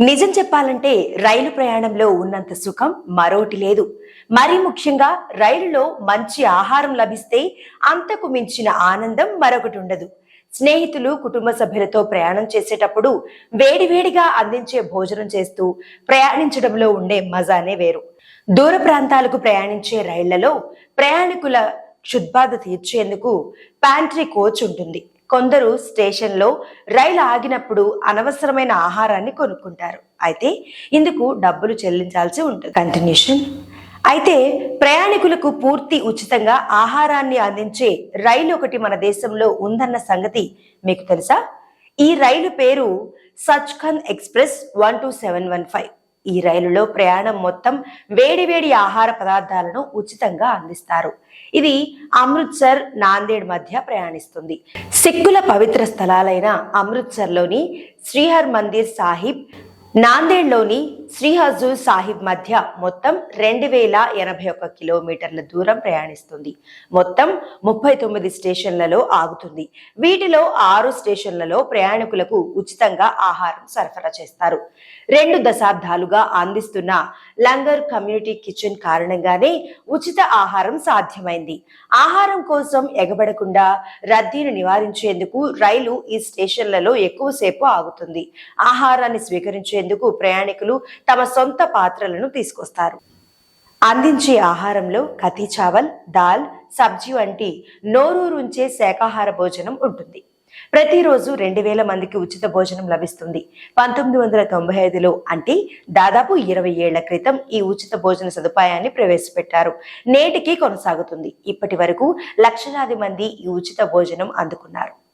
నిజం చెప్పాలంటే రైలు ప్రయాణంలో ఉన్నంత సుఖం మరోటి లేదు. మరీ ముఖ్యంగా రైలులో మంచి ఆహారం లభిస్తే అంతకు మించిన ఆనందం మరొకటి ఉండదు. స్నేహితులు కుటుంబ సభ్యులతో ప్రయాణం చేసేటప్పుడు వేడివేడిగా అందించే భోజనం చేస్తూ ప్రయాణించడంలో ఉండే మజానే వేరు. దూర ప్రాంతాలకు ప్రయాణించే రైళ్ళలో ప్రయాణికుల క్షుద్బాధ తీర్చేందుకు ప్యాంట్రీ కోచ్ ఉంటుంది. కొందరు స్టేషన్లో రైలు ఆగినప్పుడు అనవసరమైన ఆహారాన్ని కొనుక్కుంటారు. అయితే ఇందుకు డబ్బులు చెల్లించాల్సి ఉంటుంది. కంటిన్యూషన్. అయితే ప్రయాణికులకు పూర్తి ఉచితంగా ఆహారాన్ని అందించే రైలు ఒకటి మన దేశంలో ఉందన్న సంగతి మీకు తెలుసా? ఈ రైలు పేరు Sachkhand express one two seven one five. ఈ రైలులో ప్రయాణం మొత్తం వేడివేడి ఆహార పదార్థాలను ఉచితంగా అందిస్తారు. ఇది అమృత్సర్ నాందేడ్ మధ్య ప్రయాణిస్తుంది. సిక్కుల పవిత్ర స్థలాలైన అమృత్సర్లోని శ్రీహర్ మందిర్ సాహిబ్ నాందేడ్లోని శ్రీ హజూర్ సాహిబ్ మధ్య మొత్తం రెండు వేల ఎనభై ఒక్క కిలోమీటర్ల దూరం ప్రయాణిస్తుంది. మొత్తం ముప్పై తొమ్మిది స్టేషన్లలో ఆగుతుంది. వీటిలో ఆరు స్టేషన్లలో ప్రయాణికులకు ఉచితంగా ఆహారం సరఫరా చేస్తారు. రెండు దశాబ్దాలుగా అందిస్తున్న లంగర్ కమ్యూనిటీ కిచెన్ కారణంగానే ఉచిత ఆహారం సాధ్యమైంది. ఆహారం కోసం ఎగబడకుండా రద్దీని నివారించేందుకు రైలు ఈ స్టేషన్లలో ఎక్కువసేపు ఆగుతుంది. ఆహారాన్ని స్వీకరించేందుకు ప్రయాణికులు తమ సొంత పాత్రలను తీసుకొస్తారు. అందించే ఆహారంలో కథీ చావల్ దాల్ సబ్జీ వంటి నోరూరుంచే శాకాహార భోజనం ఉంటుంది. ప్రతిరోజు రెండు వేల మందికి ఉచిత భోజనం లభిస్తుంది. పంతొమ్మిది వందల తొంభై ఐదులో అంటే దాదాపు ఇరవై ఏళ్ళ క్రితం ఈ ఉచిత భోజన సదుపాయాన్ని ప్రవేశపెట్టారు. నేటికి కొనసాగుతుంది. ఇప్పటి వరకు లక్షలాది మంది ఈ ఉచిత భోజనం అందుకున్నారు.